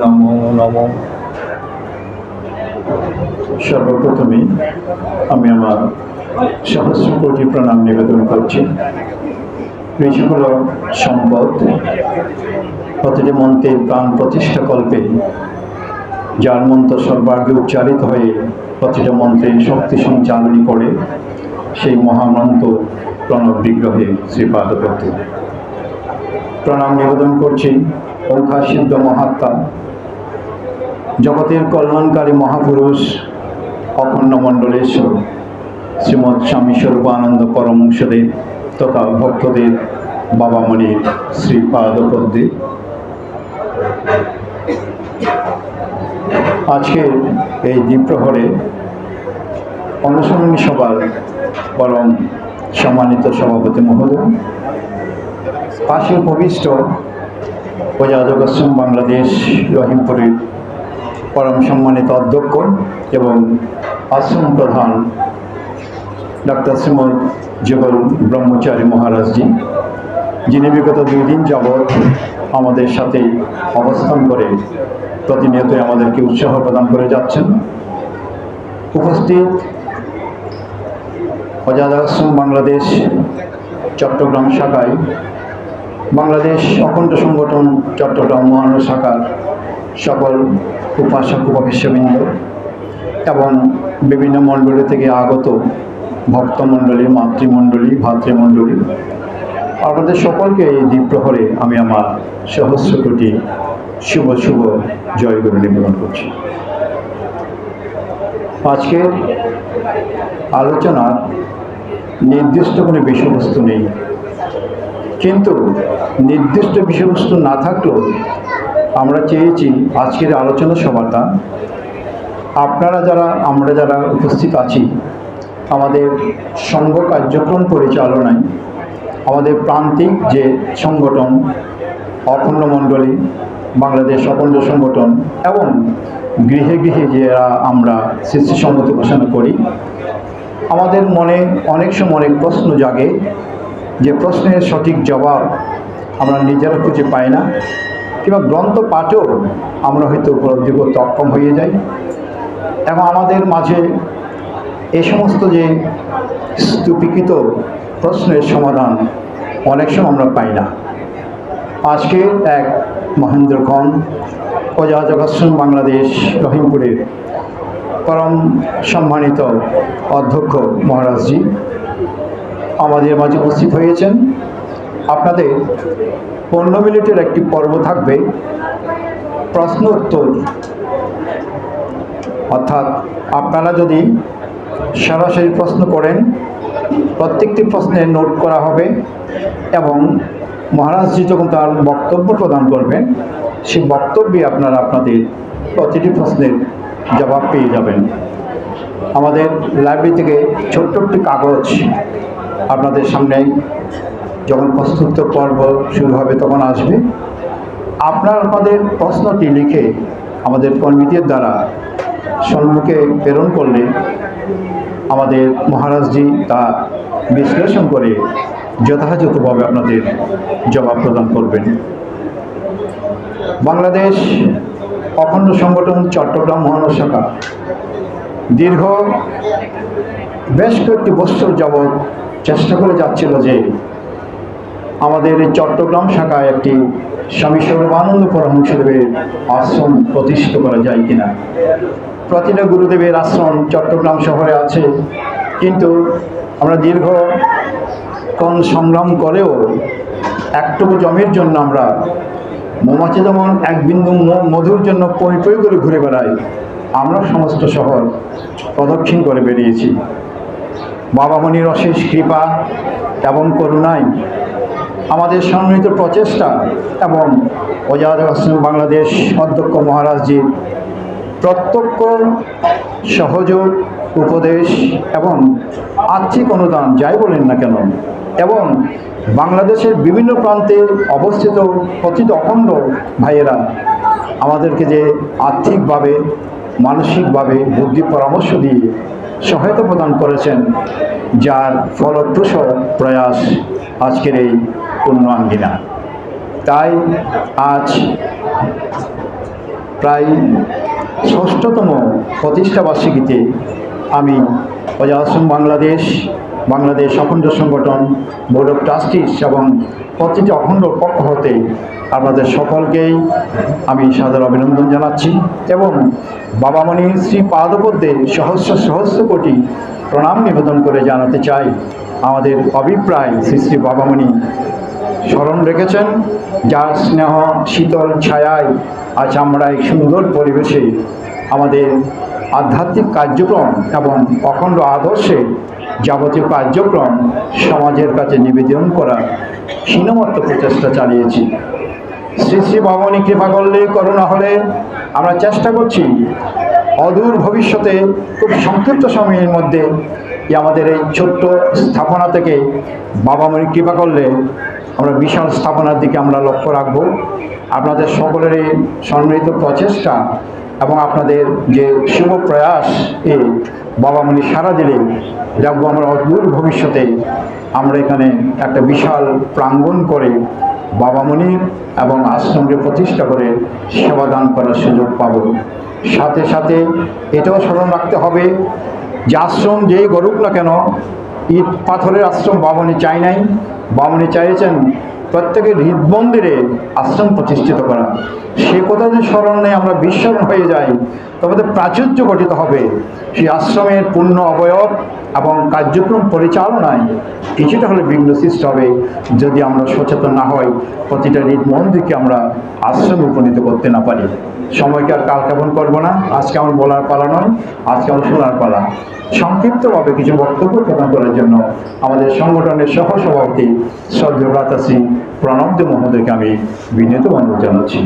নমো নমো সর্বপ্রথমে আমি আমার সহস্র কোটি প্রণাম নিবেদন করছি বেশি হল সম্পদ প্রতিটি মন্ত্রের প্রাণ প্রতিষ্ঠা কল্পে যার মন্ত্র সর্বাগ্রে উচ্চারিত হয়ে প্রতিটা মন্ত্রের শক্তি সঞ্চালনী করে, সেই মহানন্ত প্রণব বিগ্রহে শ্রীপাদপতি প্রণাম নিবেদন করছি ওঙ্কার সিদ্ধ মহাত্মা। জগতের কল্যাণকারী মহাপুরুষ, অখণ্ড মণ্ডলেশ্বর, শ্রীমৎ স্বামী স্বরূপানন্দ পরমংসদেব তথা ভক্তদের বাবামণির শ্রীপাদপদ্মে আজকের এই দ্বীপ্রহরে অনুসরণী সভার পরম সম্মানিত সভাপতি মহোদয়, পাশে উপবিষ্ট প্রজাজক আশ্রম বাংলাদেশ রহিমপুরের পরম সম্মানিত অধ্যক্ষ এবং আশ্রম প্রধান ডাক্তার শ্রীমদ যুগল ব্রহ্মচারী মহারাজজি, যিনি বিগত দুই দিন যাবৎ আমাদের সাথে অবস্থান করে প্রতিনিয়তই আমাদেরকে উৎসাহ প্রদান করে যাচ্ছেন। উপস্থিত অজাদ আশ্রম বাংলাদেশ, চট্টগ্রাম শাখায়, বাংলাদেশ অখণ্ড সংগঠন চট্টগ্রাম মহানগর শাখার সকল উপাসক উপাস্যবৃন্দ এবং বিভিন্ন মণ্ডলী থেকে আগত ভক্তমণ্ডলী, মাতৃমণ্ডলী, ভাতৃমণ্ডলী আপনাদের সকলকে এই দ্বীপ প্রহরে আমি আমার সহস্র কোটি শুভ শুভ জয়গুরু নিবেদন করছি। আজকের আলোচনার নির্দিষ্ট কোনো বিষয়বস্তু নেই। কিন্তু নির্দিষ্ট বিষয়বস্তু না থাকলেও আমরা চেয়েছি আজকের আলোচনা সভাটা। আপনারা যারা, আমরা যারা উপস্থিত আছি, আমাদের সংঘ কার্যক্রম পরিচালনায় আমাদের প্রান্তিক যে সংগঠন, অখণ্ড বাংলাদেশ অখণ্ড সংগঠন এবং গৃহে গৃহে যারা আমরা সঙ্গত ঘোষণা করি, আমাদের মনে অনেক সময় অনেক প্রশ্ন জাগে যে প্রশ্নের সঠিক জবাব আমরা নিজেরা খুঁজে পাই না কিংবা গ্রন্থ পাঠেও আমরা হয়তো উপলব্ধি করতে অক্ষম হয়ে যাই। এবং আমাদের মাঝে এই সমস্ত যে স্তূপীকৃত প্রশ্নের সমাধান অনেক সময় আমরা পাই না। আজকে এক মহেন্দ্রক্ষণ প্রজাজগাশ্রম বাংলাদেশ রহিমপুরের পরম সম্মানিত অধ্যক্ষ মহারাজজি, আমাদের মাঝে উপস্থিত হয়েছেন। আপনাদের পনেরো মিনিটের একটি পর্ব থাকবে। প্রশ্ন উত্তর অর্থাৎ আপনারা যদি সরাসরি প্রশ্ন করেন প্রত্যেকটি প্রশ্নের নোট করা হবে এবং মহারাজজি যখন তার বক্তব্য প্রদান করবেন, সেই বক্তব্যে আপনারা আপনাদের প্রতিটি প্রশ্নের জবাব পেয়ে যাবেন। আমাদের লাইব্রেরি থেকে ছোট্ট একটি কাগজ আপনাদের সামনে যখন প্রস্তুত পর্ব শুরু হবে তখন আসবে। আপনার আপনাদের প্রশ্নটি লিখে আমাদের কর্মীদের দ্বারা সম্মুখে প্রেরণ করলে আমাদের মহারাজজি তা বিশ্লেষণ করে যথাযথভাবে আপনাদের জবাব প্রদান করবেন। বাংলাদেশ অখণ্ড সংগঠন চট্টগ্রাম মহানগর শাখা দীর্ঘ বেশ কয়েকটি বছর যাবৎ চেষ্টা করে যাচ্ছিল যে আমাদের চট্টগ্রাম শাখায় একটি স্বামী সর্বানন্দ পরমহংসদেবের আশ্রম প্রতিষ্ঠিত করা যায় কিনা। প্রতিটা গুরুদেবের আশ্রম চট্টগ্রাম শহরে আছে। কিন্তু আমরা দীর্ঘ কোন সংগ্রাম করেও একটুকু জমির জন্য আমরা মৌমাছি যেমন এক বিন্দু মধুর জন্য পই পই করে ঘুরে বেড়াই আমরা সমস্ত শহর প্রদক্ষিণ করে বেরিয়েছি। বাবামণির অশেষ কৃপা এবং করুণায় আমাদের সম্মিলিত প্রচেষ্টা এবং অজাদ বাংলাদেশ অধ্যক্ষ মহারাজজির প্রত্যক্ষ, সহযোগ, উপদেশ এবং আর্থিক অনুদান, যাই বলেন না কেন, এবং বাংলাদেশের বিভিন্ন প্রান্তে অবস্থিত প্রতিটি অখণ্ড ভাইয়েরা আমাদেরকে যে আর্থিকভাবে, মানসিকভাবে বুদ্ধি পরামর্শ দিয়ে সহায়তা প্রদান করেছেন, যার ফলপ্রসূ প্রয়াস আজকের এই পূর্ণাঙ্গিনা। তাই আজ প্রায় ষষ্ঠতম প্রতিষ্ঠাবার্ষিকীতে আমি অজাশ্রম বাংলাদেশ বাংলাদেশ অখণ্ড সংগঠন বোর্ড অফ ট্রাস্টিস এবং প্রতিটি অখণ্ড পক্ষ হতে আপনাদের সকলকেই আমি সাদর অভিনন্দন জানাচ্ছি এবং বাবামণি শ্রী পাদপদ্মে সহস্র সহস্র কোটি প্রণাম নিবেদন করে জানাতে চাই। আমাদের অভিপ্রায় শ্রী শ্রী বাবামণি স্মরণ রেখেছেন। যার স্নেহ, শীতল ছায়ায় আজ আমরা এক সুন্দর পরিবেশে আমাদের আধ্যাত্মিক কার্যক্রম এবং অখণ্ড আদর্শে যাবতীয় কার্যক্রম সমাজের কাছে নিবেদন করার হীনমত্ত প্রচেষ্টা চালিয়েছি। শ্রী শ্রী ভবানী কৃপা করলে করোনা হলে আমরা চেষ্টা করছি অদূর ভবিষ্যতে খুব সংক্ষিপ্ত সময়ের মধ্যে এই আমাদের এই ছোট্ট স্থাপনা থেকে বাবা বাবামণি কৃপা করলে আমরা বিশাল স্থাপনার দিকে আমরা লক্ষ্য রাখব। আপনাদের সকলের এই সম্মিলিত প্রচেষ্টা এবং আপনাদের যে শুভ প্রয়াস এ বাবা বাবামণি সারা দিলে দেখব আমরা অদূর ভবিষ্যতে আমরা এখানে একটা বিশাল প্রাঙ্গণ করে বাবামণির এবং আশ্রমকে প্রতিষ্ঠা করে সেবাদান করার সুযোগ পাব। সাথে সাথে এটাও স্মরণ রাখতে হবে যে আশ্রম যেই গড়ুক না কেন ইট পাথরের আশ্রম বামনে চাই নাই। বামনে চাইছেন প্রত্যেকের হৃদমন্দিরে আশ্রম প্রতিষ্ঠিত করা। সে কথা যদি স্মরণ নেই আমরা বিস্মরণ হয়ে যাই। তবে প্রাচুর্য গঠিত হবে। সেই আশ্রমের পূর্ণ অবয়ব এবং কার্যক্রম পরিচালনায় কিছুটা হলে বিঘ্ন সৃষ্টি হবে যদি আমরা সচেতন না হই, প্রতিটা হৃদমন্দিরকে আমরা আশ্রমে উপনীত করতে না পারি। সময়কে আর কাল কেমন করব না। আজকে আমার বলার পালা নয়, আজকে আমার শোনার পালা। সংক্ষিপ্তভাবে কিছু বক্তব্য প্রদান করার জন্য আমাদের সংগঠনের সহ সভাপতি শ্রদ্ধেয় ভ্রাতাশ্রী প্রণব মহোদয়কে আমি বিনীত অনুরোধ জানাচ্ছি।